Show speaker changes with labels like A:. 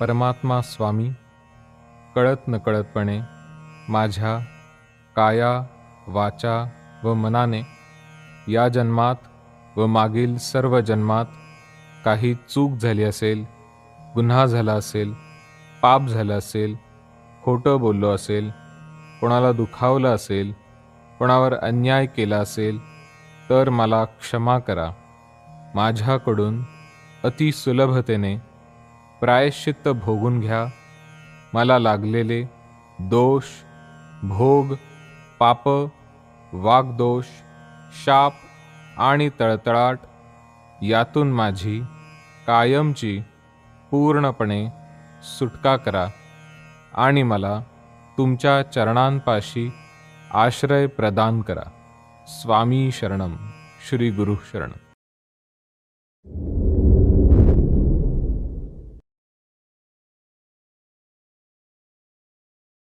A: परमात्मा स्वामी कळत नकळतपणे माझ्या काया वाचा व मनाने या जन्मात व मागील सर्व जन्मात काही चूक झाली असेल गुन्हा झाला असेल पाप झालं असेल खोटं बोललो असेल कोणाला दुखावलं असेल कोणावर अन्याय केला असेल तर मला क्षमा करा. माझ्याकडून अतिसुलभतेने प्रायश्चित्त भोगून घ्या. मला लागलेले दोष भोग पाप वागदोष शाप आणि तळतळाट यातून माझी कायमची पूर्णपणे सुटका करा आणि मला तुमच्या चरणांपाशी आश्रय प्रदान करा. स्वामी शरणम श्री गुरु शरणम